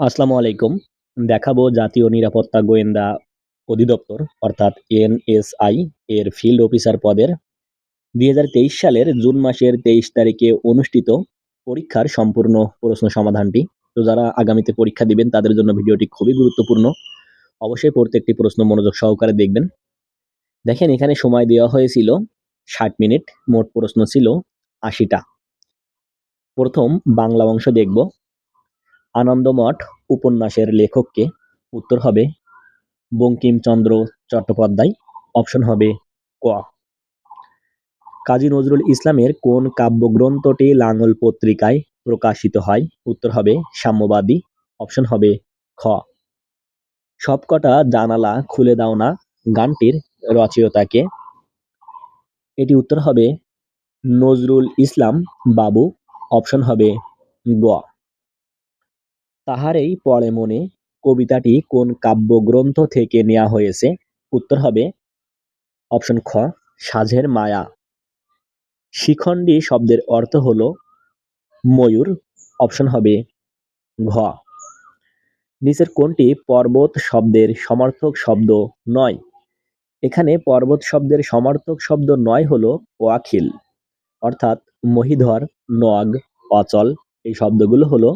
আসসালামু আলাইকুম। দেখাবো জাতীয় নিরাপত্তা গোয়েন্দা অধিদপ্তর, অর্থাৎ এনএসআই, এর ফিল্ড অফিসার পদের। দুই হাজার তেইশ সালের জুন মাসের তেইশ তারিখে অনুষ্ঠিত পরীক্ষার সম্পূর্ণ প্রশ্ন সমাধানটি। তো যারা আগামীতে পরীক্ষা দিবেন, তাদের জন্য ভিডিওটি খুবই গুরুত্বপূর্ণ। অবশ্যই প্রত্যেকটি প্রশ্ন মনোযোগ সহকারে দেখবেন। দেখেন, এখানে সময় দেওয়া হয়েছিল ষাট মিনিট, মোট প্রশ্ন ছিল আশিটা। প্রথম বাংলা অংশ দেখব। আনন্দমঠ উপন্যাসের লেখককে উত্তর হবে বঙ্কিমচন্দ্র চট্টোপাধ্যায়, অপশন হবে ক। কাজী নজরুল ইসলামের কোন কাব্যগ্রন্থটি লাঙল পত্রিকায় প্রকাশিত হয়? উত্তর হবে সাম্যবাদী, অপশন হবে খ। সবকটা জানালা খুলে দাও না, গানটির রচয়িতাকে। এটি উত্তর হবে নজরুল ইসলাম বাবু, অপশন হবে গ। তাহারেই পড়ে মনে, কবিতাটি কোন কাব্যগ্রন্থ থেকে নেওয়া হয়েছে? উত্তর হবে, অপশন খ সাঝের মায়া। শিখণ্ডী শব্দের অর্থ হলো ময়ূর। অপশন হবে ঘ। নিচের কোনটি পর্বত শব্দের সমর্থক শব্দ নয়? এখানে পর্বত শব্দের সমর্থক শব্দ নয় হলো ওয়াখিল অর্থাৎ মহিধর, নগ, অচল এই শব্দগুলো হলো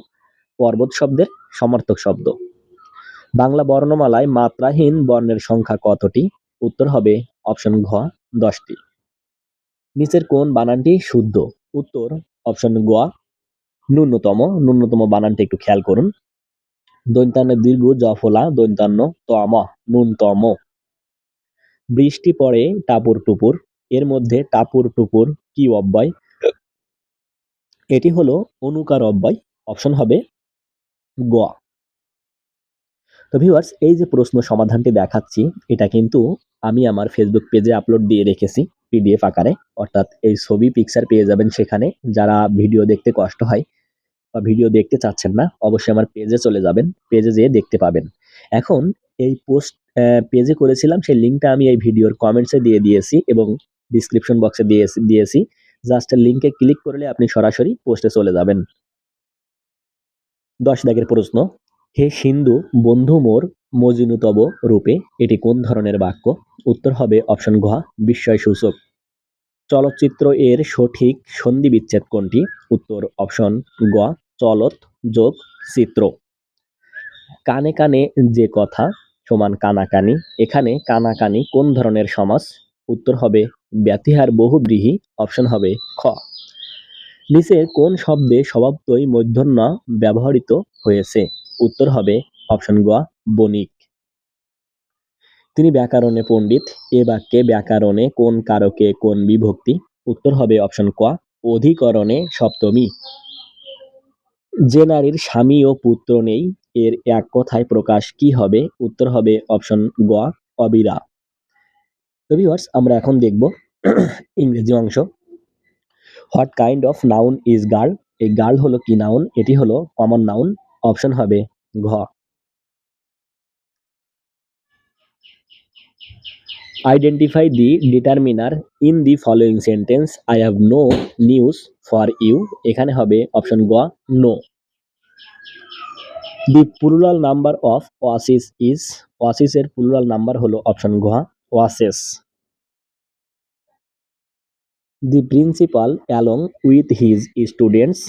পর্বত শব্দের সমর্থক শব্দ। বাংলা বর্ণমালায় মাত্রাহীন বর্ণের সংখ্যা কতটি? উত্তর হবে অপশন ঘ, দশটি। নিচের কোন বানানটি শুদ্ধ? উত্তর অপশন গ, ন্যূনতম। ন্যূনতম বানানটি একটু খেয়াল করুন। দৈন্তান্ন দীর্ঘ জফলা, দৈন্তান্ন তম, ন্যূনতম। বৃষ্টি পড়ে টাপুর টুপুর। এর মধ্যে টাপুর টুপুর কি অব্যয়? এটি হলো অনুকার অব্যয়। অপশন হবে গ। তো ভিউয়ার্স এই যে প্রশ্ন সমাধানটি দেখাচ্ছি, এটা কিন্তু আমি আমার ফেসবুক পেজে আপলোড দিয়ে রেখেছি পিডিএফ আকারে। অর্থাৎ এই ছবি পিকচার পেয়ে যাবেন সেখানে। যারা ভিডিও দেখতে কষ্ট হয় বা ভিডিও দেখতে চাচ্ছেন না, অবশ্যই আমার পেজে চলে যাবেন পেজে যেয়ে দেখতে পাবেন। এখন এই পোস্ট পেজে করেছিলাম, সেই লিঙ্কটা আমি এই ভিডিওর কমেন্টসে দিয়ে দিয়েছি এবং ডিসক্রিপশন বক্সে দিয়ে দিয়েছি জাস্ট লিঙ্কে ক্লিক করলে আপনি সরাসরি পোস্টে চলে যাবেন। দশ দাগের প্রশ্ন, হে সিন্ধু, বন্ধু মোর মজিনুতব রূপে এটি কোন ধরনের বাক্য? উত্তর হবে অপশন ঘ বিস্ময় সূচক চলচ্চিত্র এর সঠিক সন্ধি বিচ্ছেদ কোনটি? উত্তর অপশন গ, চলত যোগ চিত্র। কানে কানে যে কথা সমান কানাকানি, এখানে কানাকানি কোন ধরনের সমাস? উত্তর হবে ব্যতিহার বহুব্রীহি, অপশন হবে খ। নিচে কোন শব্দে স্বভাবতই মূর্ধন্য ব্যবহৃত হয়েছে? উত্তর হবে অপশন গ বণিক। তিনি ব্যাকরণে পণ্ডিত। এ বাক্যে ব্যাকরণে কোন কারকে কোন বিভক্তি? উত্তর হবে অপশন ক অধিকরণে সপ্তমী। যে নারীর স্বামী ও পুত্র নেই, এর এক কথায় প্রকাশ কি হবে? উত্তর হবে অপশন গ অবিরা। তো আমরা এখন দেখব ইংরেজি অংশ। What kind of noun is girl এই গার্ল হলো কি নাউন এটি হলো কমন নাউন অপশন হবে ঘ। Identify the determiner in the following sentence I have no news for you এখানে হবে অপশন গ no the plural number of oasis is ওয়াসিসের plural number হলো অপশন ঘ oases the principal along with his students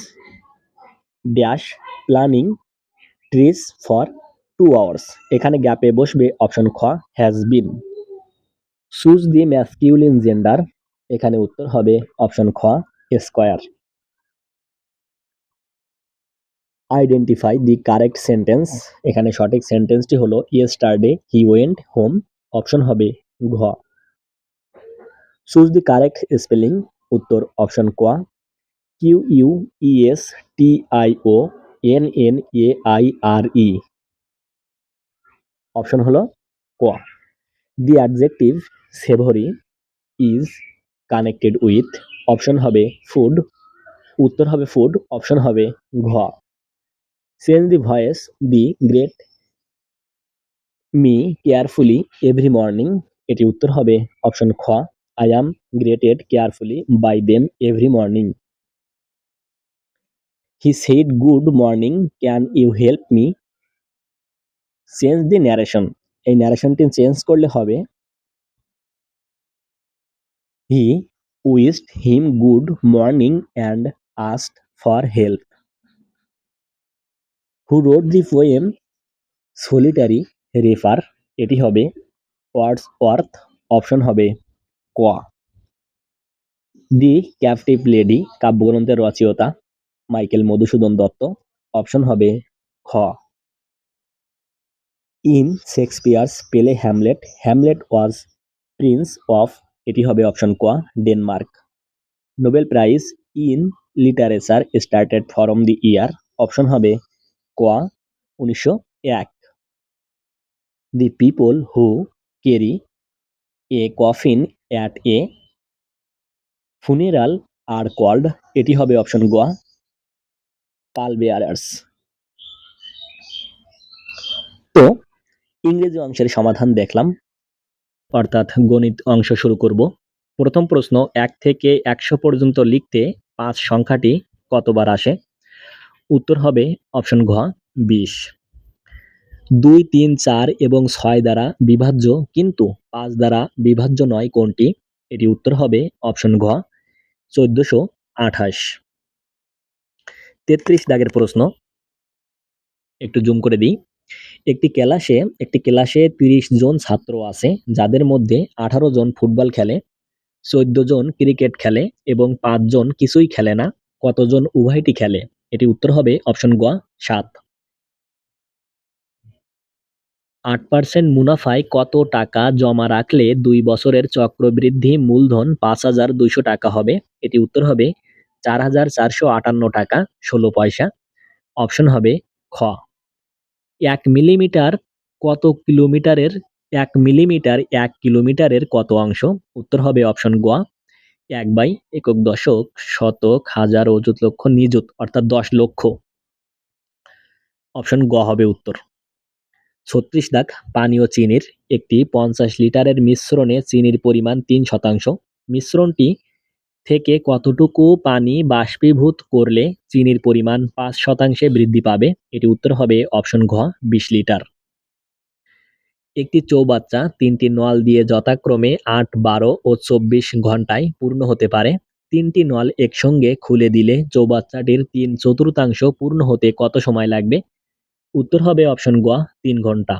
dash planning trees for two hours এখানে গ্যাপে বসবে option খ has been choose the masculine gender এখানে উত্তর হবে অপশন খ square identify the correct sentence এখানে সঠিক সেন্টেন্সটি হলো yesterday he went home option হবে ঘ। চুজ দি কারেক্ট স্পেলিং উত্তর অপশন ক Q U E S T I O N N A I R E option হলো ক the adjective savoury is connected with option হবে food উত্তর হবে food option হবে ঘ change the voice they greet me carefully every morning এটি উত্তর হবে অপশন খ I am greeted carefully by them every morning he said good morning can you help me change the narration এই ন্যারেশনটি change করলে হবে he wished him good morning and asked for help who wrote the poem Solitary Reaper এটি হবে ওয়ার্ডস worth option হবে। ক। দি captive lady কাব্যগ্রন্থের রচয়িতা, Michael Madhusudan Dutta. Option হবে খ। In Shakespeare's play Hamlet. Hamlet was prince of, এটি হবে অপশন ক, Denmark. Nobel prize in literature started from the year. Option হবে ক, উনিশশো এক। The people who carry a coffin at a funeral are called এটি হবে অপশন গ পাল বেয়ারার্স তো ইংরেজি অংশের সমাধান দেখলাম, অর্থাৎ গণিত অংশ শুরু করব। প্রথম প্রশ্ন, এক থেকে একশো পর্যন্ত লিখতে পাঁচ সংখ্যাটি কতবার আসে? উত্তর হবে অপশন ঘ বিশ। দুই, তিন, চার এবং ছয় দ্বারা বিভাজ্য, কিন্তু পাঁচ দ্বারা বিভাজ্য নয় কোনটি? এটি উত্তর হবে অপশন ঘ, চোদ্দশো আঠাশ। তেত্রিশ দাগের প্রশ্ন। একটু জুম করে দিই। একটি ক্লাসে একটি ক্লাসে তিরিশ জন ছাত্র আছে, যাদের মধ্যে আঠারো জন ফুটবল খেলে, চোদ্দ জন ক্রিকেট খেলে এবং পাঁচজন কিছুই খেলে না, কতজন উভয়টি খেলে? এটি উত্তর হবে অপশন গ সাত। আট পার্সেন্ট মুনাফায় কত টাকা জমা রাখলে দুই বছরের চক্রবৃদ্ধি মূলধন পাঁচ হাজার দুইশো টাকা হবে? এটি উত্তর হবে, চার হাজার চারশো আটান্ন টাকা, ষোলো পয়সা। অপশন হবে, খ। এক মিলিমিটার কত কিলোমিটারের, এক মিলিমিটার এক কিলোমিটারের কত অংশ? উত্তর হবে অপশন গ। এক বাই একক দশক শতক হাজার অযুত লক্ষ নিযুত, অর্থাৎ দশ লক্ষ। অপশন গ হবে উত্তর। ছত্রিশ দাগ পানীয় চিনির একটি পঞ্চাশ লিটারের মিশ্রণে চিনির পরিমাণ তিন শতাংশ। মিশ্রণটি থেকে কতটুকু পানি বাষ্পীভূত করলে চিনির পরিমাণ পাঁচ শতাংশে বৃদ্ধি পাবে? এটি উত্তর হবে অপশন ঘ, বিশ লিটার। একটি চৌবাচ্চা তিনটি নল দিয়ে যথাক্রমে আট, বারো ও চব্বিশ ঘন্টায় পূর্ণ হতে পারে। তিনটি নল একসঙ্গে খুলে দিলে চৌবাচ্চাটির তিন চতুর্থাংশ পূর্ণ হতে কত সময় লাগবে? উত্তর হবে অপশন গোয়া, তিন ঘণ্টা।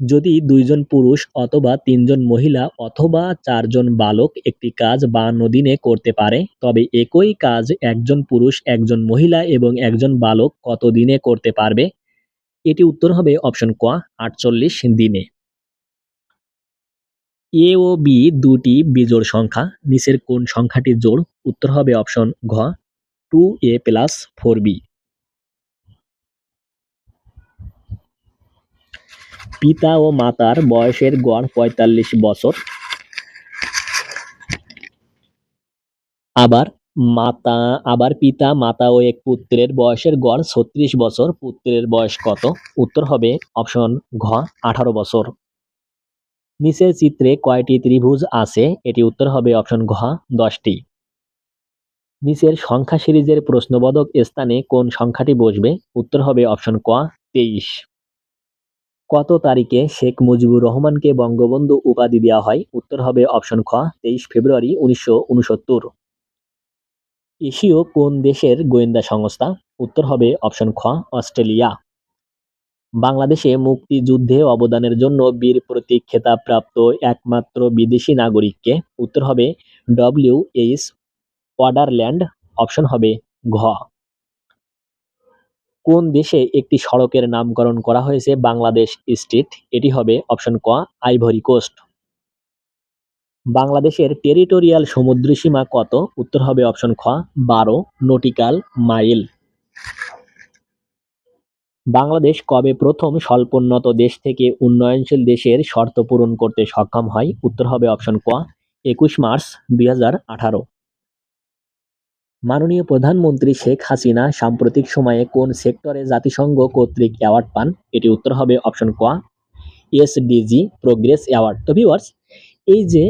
যদি দুইজন পুরুষ অথবা তিনজন মহিলা অথবা চারজন বালক একটি কাজ বান্ন দিনে করতে পারে, তবে একই কাজ একজন পুরুষ, একজন মহিলা এবং একজন বালক কত দিনে করতে পারবে? এটি উত্তর হবে অপশন ক আটচল্লিশ দিনে। এ ও বি দুটি বিজোড় সংখ্যা, নিচের কোন সংখ্যাটি জোড়? উত্তর হবে অপশন ঘ two A plus four B পিতা ও মাতার বয়সের গড় পঁয়তাল্লিশ বছর। আবার মাতা, আবার পিতা, মাতা ও এক পুত্রের বয়সের গড় ছত্রিশ বছর। পুত্রের বয়স কত? উত্তর হবে অপশন ঘ, আঠারো বছর। নিচের চিত্রে কয়টি ত্রিভুজ আছে? এটি উত্তর হবে অপশন ঘ, দশটি। নিচের সংখ্যা সিরিজের প্রশ্নবোধক স্থানে কোন সংখ্যাটি বসবে? উত্তর হবে অপশন ক, তেইশ। কত তারিখে শেখ মুজিবুর রহমানকে বঙ্গবন্ধু উপাধি দেওয়া হয়? উত্তর হবে অপশন খ, তেইশ ফেব্রুয়ারি উনিশশো উনসত্তর। এশীয় কোন দেশের গোয়েন্দা সংস্থা? উত্তর হবে অপশন খ, অস্ট্রেলিয়া। বাংলাদেশে মুক্তিযুদ্ধে অবদানের জন্য বীর প্রতীক খেতাবপ্রাপ্ত একমাত্র বিদেশি নাগরিককে উত্তর হবে ডব্লিউ এইচ ওয়াডারল্যান্ড অপশন হবে ঘ। কোন দেশে একটি সড়কের নামকরণ করা হয়েছে? বাংলাদেশ স্ট্রিট। এটি হবে অপশন ক, আইভরি কোস্ট। বাংলাদেশের টেরিটোরিয়াল সমুদ্রসীমা কত? উত্তর হবে অপশন খ, বারো, নটিক্যাল মাইল। বাংলাদেশ কবে প্রথম স্বল্পোন্নত দেশ থেকে উন্নয়নশীল দেশের শর্ত পূরণ করতে সক্ষম হয়? উত্তর হবে অপশন ক, একুশ মার্চ দুই হাজার আঠারো। মাননীয় প্রধানমন্ত্রী শেখ হাসিনা সাম্প্রতিক সময়ে কোন সেক্টরে জাতিসংঘ কর্তৃক অ্যাওয়ার্ড পান? এটি উত্তর হবে অপশন ক, এসডিজি প্রোগ্রেস অ্যাওয়ার্ড। তো ভিউয়ার্স, এই যে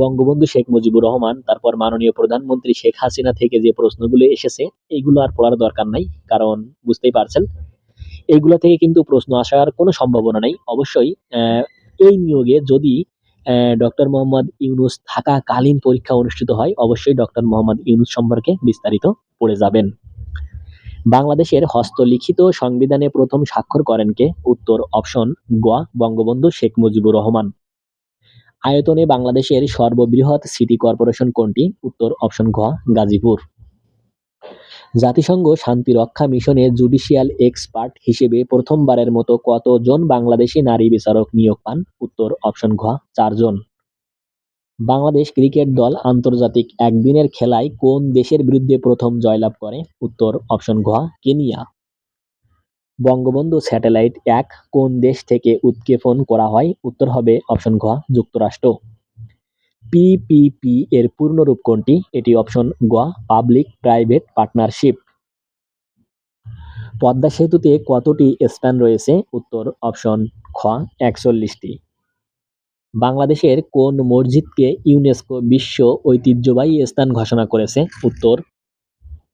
বঙ্গবন্ধু শেখ মুজিবুর রহমান, তারপর মাননীয় প্রধানমন্ত্রী শেখ হাসিনা থেকে যে প্রশ্নগুলো এসেছে এইগুলো আর পড়ার দরকার নাই, কারণ বুঝতেই পারছেন এইগুলো থেকে কিন্তু প্রশ্ন আসার কোনো সম্ভাবনা নেই। অবশ্যই এই নিয়োগে যদি ডক্টর মোহাম্মদ ইউনুস থাকাকালীন পরীক্ষা অনুষ্ঠিত হয়। অবশ্যই ডক্টর মোহাম্মদ ইউনুস সম্পর্কে বিস্তারিত পড়ে যাবেন। বাংলাদেশের হস্তলিখিত সংবিধানে প্রথম স্বাক্ষর করেন কে? উত্তর অপশন গোয়া বঙ্গবন্ধু শেখ মুজিবুর রহমান। আয়তনে বাংলাদেশের সর্ববৃহৎ সিটি কর্পোরেশন কোনটি? উত্তর অপশন ঘ, গাজীপুর। জাতিসংঘ শান্তিরক্ষা মিশনে জুডিশিয়াল এক্সপার্ট হিসেবে প্রথমবারের মতো কতজন বাংলাদেশি নারী বিচারক নিয়োগ পান? উত্তর অপশন ঘ, চারজন। বাংলাদেশ ক্রিকেট দল আন্তর্জাতিক একদিনের খেলায় কোন দেশের বিরুদ্ধে প্রথম জয়লাভ করে? উত্তর অপশন ঘ, কেনিয়া। বঙ্গবন্ধু স্যাটেলাইট এক, কোন দেশ থেকে উৎক্ষেপণ করা হয়? উত্তর হবে অপশন ঘ, যুক্তরাষ্ট্র। পিপিপি এর পূর্ণরূপ কোনটি? এটি অপশন গ পাবলিক প্রাইভেট পার্টনারশিপ পদ্মা সেতুতে কতটি স্প্যান রয়েছে? উত্তর অপশন খ, একচল্লিশটি। বাংলাদেশের কোন মসজিদকে ইউনেস্কো বিশ্ব ঐতিহ্যবাহী স্থান ঘোষণা করেছে? উত্তর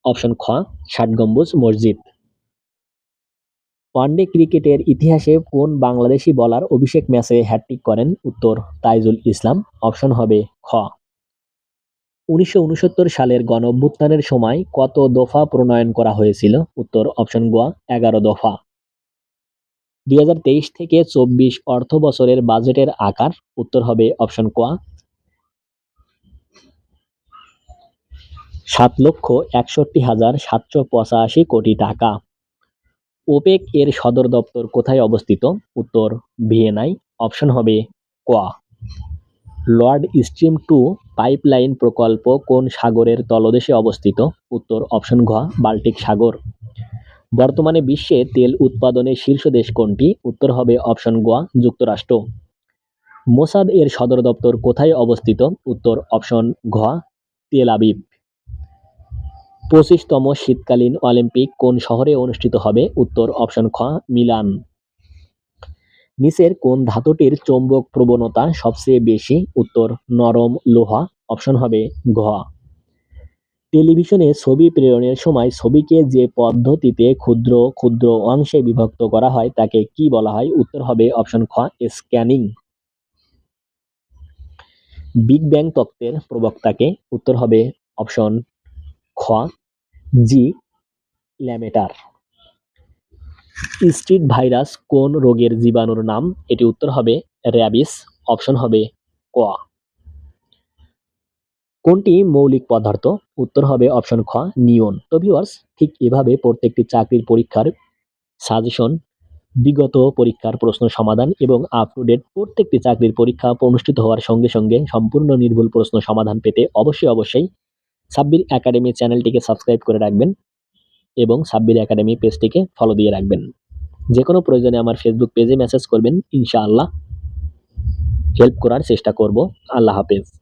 অপশন খ, ষাট গম্বুজ মসজিদ। ওয়ানডে ক্রিকেটের ইতিহাসে কোন বাংলাদেশি বলার অভিষেক ম্যাচে হ্যাটট্রিক করেন? উত্তর, তাইজুল ইসলাম। অপশন হবে খ। উনিশশো উনসত্তর সালের গণ অভ্যুত্থানের সময় কত দফা প্রণয়ন করা হয়েছিল? উত্তর, অপশন গোয়া, এগারো দফা। দুই হাজার তেইশ থেকে চব্বিশ অর্থ বছরের বাজেটের আকার? উত্তর হবে অপশন ক সাত লক্ষ একষট্টি হাজার সাতশো পঁচাশি কোটি টাকা। ওপেক এর সদর দপ্তর কোথায় অবস্থিত? উত্তর, ভিয়েনায়। অপশন হবে ক লর্ড স্ট্রিম টু পাইপলাইন প্রকল্প কোন সাগরের তলদেশে অবস্থিত? উত্তর, অপশন ঘ, বাল্টিক সাগর। বর্তমানে বিশ্বে তেল উৎপাদনে শীর্ষ দেশ কোনটি? উত্তর হবে অপশন গোয়া, যুক্তরাষ্ট্র। মোসাদ এর সদর দপ্তর কোথায় অবস্থিত? উত্তর, অপশন ঘ, তেল আবিব। পঁচিশতম শীতকালীন অলিম্পিক কোন শহরে অনুষ্ঠিত হবে? উত্তর অপশন খ, মিলান। নিচের কোন ধাতুটির চৌম্বক প্রবণতা সবচেয়ে বেশি? উত্তর, নরম লোহা। অপশন হবে ঘ। টেলিভিশনে ছবি প্রেরণের সময় ছবিকে যে পদ্ধতিতে ক্ষুদ্র ক্ষুদ্র অংশে বিভক্ত করা হয়, তাকে কি বলা হয়? উত্তর হবে অপশন খ, স্ক্যানিং। বিগ ব্যাং তত্ত্বের প্রবক্তাকে উত্তর হবে অপশন খ জি, ল্যামেটার। স্ট্রিট ভাইরাস কোন রোগের জীবাণুর নাম? এটি উত্তর হবে র্যাবিস, অপশন হবে ক। কোনটি মৌলিক পদার্থ? উত্তর হবে অপশন খ নিয়ন তো ভিউয়ার্স, ঠিক এভাবে প্রত্যেকটি চাকরির পরীক্ষার সাজেশন, বিগত পরীক্ষার প্রশ্ন সমাধান এবং আপ টু ডেট প্রত্যেকটি চাকরির পরীক্ষা অনুষ্ঠিত হওয়ার সঙ্গে সঙ্গে সম্পূর্ণ নির্ভুল প্রশ্ন সমাধান পেতে অবশ্যই অবশ্যই সাব্বির একাডেমি চ্যানেলটিকে সাবস্ক্রাইব করে রাখবেন এবং সাব্বির একাডেমি পেজটিকে ফলো দিয়ে রাখবেন। যে কোনো প্রয়োজনে আমার ফেসবুক পেজে মেসেজ করবেন, ইনশাআল্লাহ। হেল্প করার চেষ্টা করব। আল্লাহ হাফেজ।